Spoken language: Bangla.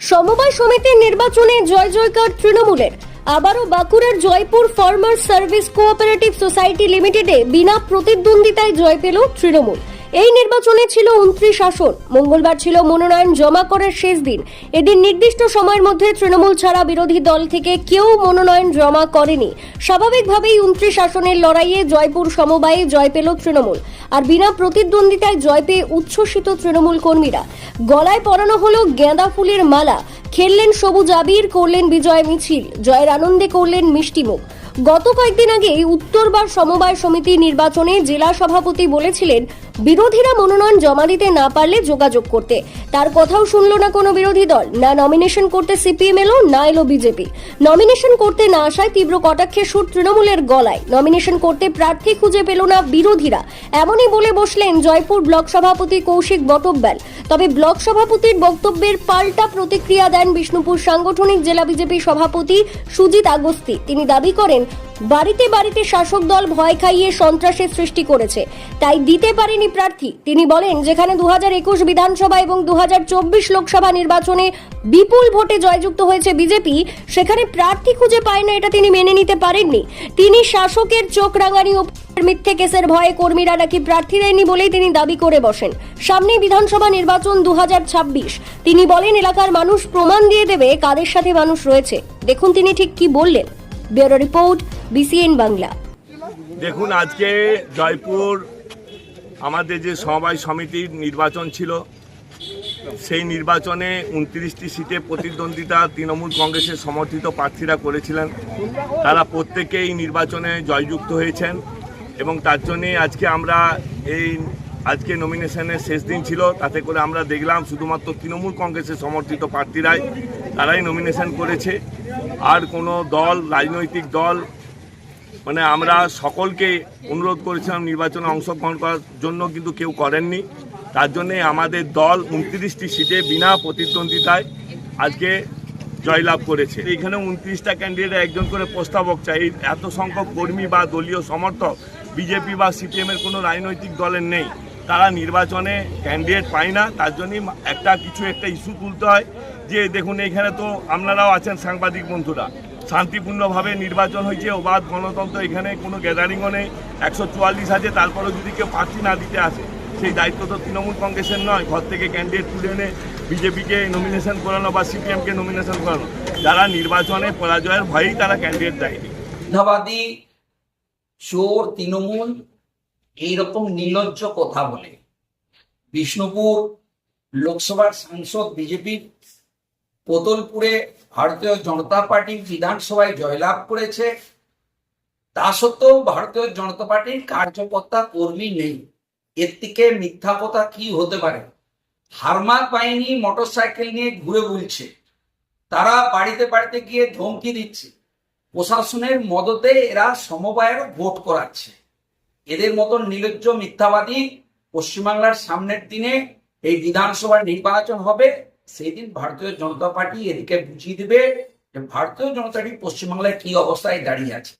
সমবায় সমিতির নির্বাচনে জয় জয়কার তৃণমূলের। আবারও বাঁকুড়ার Jaipur farmer service cooperative society লিমিটেডে বিনা প্রতিদ্বন্দ্বিতায় জয় পেল তৃণমূল। এই নির্বাচনে ছিল উনত্রিশ আসন। মঙ্গলবার ছিল মনোনয়ন জমা করার শেষ দিন। এদিন নির্দিষ্ট সময়ের মধ্যে তৃণমূল ছাড়া বিরোধী দল থেকে কেউ মনোনয়ন জমা করেনি। স্বাভাবিকভাবেই উনত্রিশ আসনের লড়াইয়ে জয়পুর সমবায়ে জয় পেল তৃণমূল। আর বিনা প্রতিদ্বন্দ্বিতায় জয় পেয়ে উচ্ছ্বসিত তৃণমূল কর্মীরা। গলায় পরানো হলো গেঁদা ফুলের মালা। খেললেন সবুজ আবির, করলেন বিজয় মিছিল। জয়ের আনন্দে করলেন মিষ্টিমুখ গত কয়েকদিন আগে উত্তরবার সমবায় সমিতি নির্বাচনে জেলা সভাপতি বলেছিলেন বিরোধীরা মনোনয়ন জমা দিতে না পারলে যোগাযোগ করতে। তার কথাও শুনল না কোনো বিরোধী দল। না নমিনেশন করতে সিপিএম এলো, না এলো বিজেপি নমিনেশন করতে না আসায় তীব্র কটাক্ষে সুর তৃণমূলের গলায়। নমিনেশন করতে প্রার্থী খুঁজে পেল না বিরোধীরা। এমনই বলে বসলেন জয়পুর ব্লক সভাপতি কৌশিক বটব্যাল। তবে ব্লক সভাপতির বক্তব্যের পাল্টা প্রতিক্রিয়া দেন বিষ্ণুপুর সাংগঠনিক জেলা বিজেপি সভাপতি সুজিত আগস্তি। তিনি দাবি করেন, বাড়িতে বাড়িতে শাসক দল ভয় খাইয়ে সন্ত্রাসের সৃষ্টি করেছে। তাই দিতে পারেনি প্রার্থী। তিনি বলেন, যেখানে দু বিধানসভা এবং দু লোকসভা নির্বাচনে বিপুল ভোটে জয়যুক্ত হয়েছে বিজেপি, সেখানে প্রার্থী খুঁজে পায় না, এটা তিনি মেনে নিতে পারেননি। তিনি শাসকের চোখ রাঙানি মিথ্যে কেসের ভয়ে কর্মীরা নাকি প্রার্থী দেয়নি বলেই তিনি দাবি করে বসেন। সামনেই বিধানসভা নির্বাচন দু তিনি বলেন, এলাকার মানুষ প্রমাণ দিয়ে দেবে কাদের সাথে মানুষ রয়েছে। দেখুন তিনি ঠিক কি বললেন। Bureau report, BCN Bangla. দেখুন, আজকে জয়পুর আমাদের যে সমবায় সমিতির নির্বাচন ছিল, সেই নির্বাচনে উনত্রিশটি সিটে প্রতিদ্বন্দ্বিতা তৃণমূল কংগ্রেসের সমর্থিত প্রার্থীরা করেছিলেন। তারা প্রত্যেকেই নির্বাচনে জয়যুক্ত হয়েছেন এবং তার জন্যেই আজকে আমরা এই আজকে নমিনেশনের শেষ দিন ছিল। তাতে করে আমরা দেখলাম শুধুমাত্র তৃণমূল কংগ্রেসের সমর্থিত প্রার্থীরাই তারাই নমিনেশন করেছে। আর কোনো দল, রাজনৈতিক দল মানে আমরা সকলকে অনুরোধ করেছিলাম নির্বাচনে অংশগ্রহণ করার জন্য, কিন্তু কেউ করেননি। তার জন্যে আমাদের দল উনত্রিশটি সিটে বিনা প্রতিদ্বন্দ্বিতায় আজকে জয়লাভ করেছে। এখানে উনত্রিশটা ক্যান্ডিডেট একজন করে প্রস্তাবক চাই। এত সংখ্যক কর্মী বা দলীয় সমর্থক বিজেপি বা সিপিএম এর কোনো রাজনৈতিক দলের নেই। তারা নির্বাচনে ক্যান্ডিডেট পায় না। তার জন্যই একটা কিছু একটা ইস্যু তুলতে হয়। যে দেখুন, এখানে তো আপনারাও আছেন সাংবাদিক বন্ধুরা। শান্তিপূর্ণভাবে নির্বাচন হয়েছে, অবাধ গণতন্ত্র, এখানে কোনো গ্যাদারিংও নেই। একশো চুয়াল্লিশ আছে, তারপরেও যদি কেউ প্রার্থী না দিতে আসে, সেই দায়িত্ব তো তৃণমূল কংগ্রেসের নয়, ঘর থেকে ক্যান্ডিডেট তুলে এনে বিজেপিকে নমিনেশন করানো বা সিপিএমকে নমিনেশন করানো। যারা নির্বাচনে পরাজয়ের ভয়েই তারা ক্যান্ডিডেট দেয়নি। মিথ্যাবাদী, চোর, তৃণমূল, এইরকম নির্লজ্জ কথা বলে। বিষ্ণুপুর লোকসভার সাংসদ, বিজেপির পোতলপুরে ভারতীয় জনতা পার্টি বিধানসভায় জয়লাভ করেছে। তা সত্ত্বেও ভারতীয় জনতা পার্টির কার্যকর্তা কর্মী নেই। এর থেকে মিথ্যা কথা কি হতে পারে? হারমাত বাহিনী মোটরসাইকেল নিয়ে ঘুরে বুলছে। তারা বাড়িতে বাড়িতে গিয়ে ধমকি দিচ্ছে। প্রশাসনের মদতে এরা সমবায়ের ভোট করাচ্ছে। এদের মতন নির্লজ্জ মিথ্যাবাদী পশ্চিমবাংলার সামনের দিনে এই বিধানসভার নির্বাচন হবে। সেই দিন ভারতীয় জনতা পার্টি এদিকে বুঝিয়ে দেবে যে ভারতীয় জনতা পার্টি পশ্চিমবাংলায় কি অবস্থায় দাঁড়িয়ে আছে।